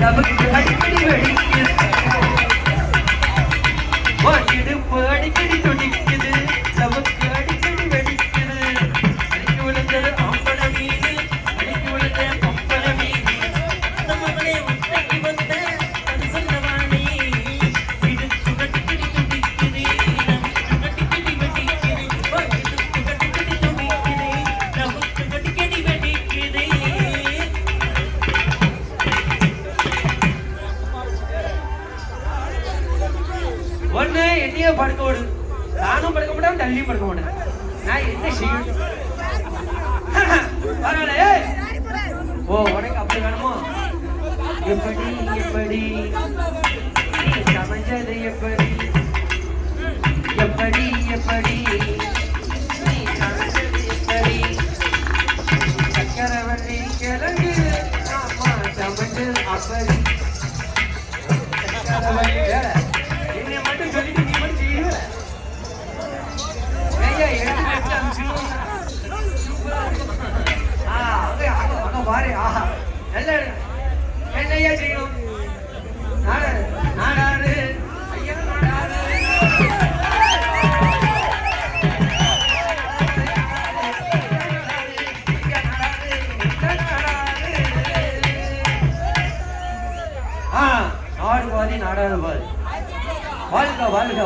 நமக்கு அடிக்கடி வெடிக்குது. உன் இடுப்பு அடிக்கடி துடிக்குது. நமக்கு அடிக்கடி வெடிக்குது. அடிக்கி விழுந்தது ஆம்பள மீது அடிக்கி விழுந்த பொம்பள மீது. அந்த மகளே ஒண்ணு என்னைய படுக்க விடு. நானும் படுக்க மாட்டேன் தள்ளியும் படுக்க மாட்டேன். நான் என்ன செய்யும்? பரவாயில்ல ஓ உனக்கு அப்படி வேணுமோ? எப்படி எப்படி? சமைச்சது எப்படி? எப்படி எப்படி? நீ சமைச்சது எப்படி? சக்கரவள்ளி கிழங்கு ஆமா சமைச்சது அப்படி. பாரு ஆஹா. நல்ல என்னையா செய்யணும் நாடாரு ஐயா நாடாரு ஆ நாடு பாதி நாடாது பாதி. வாழ்க வாழ்க.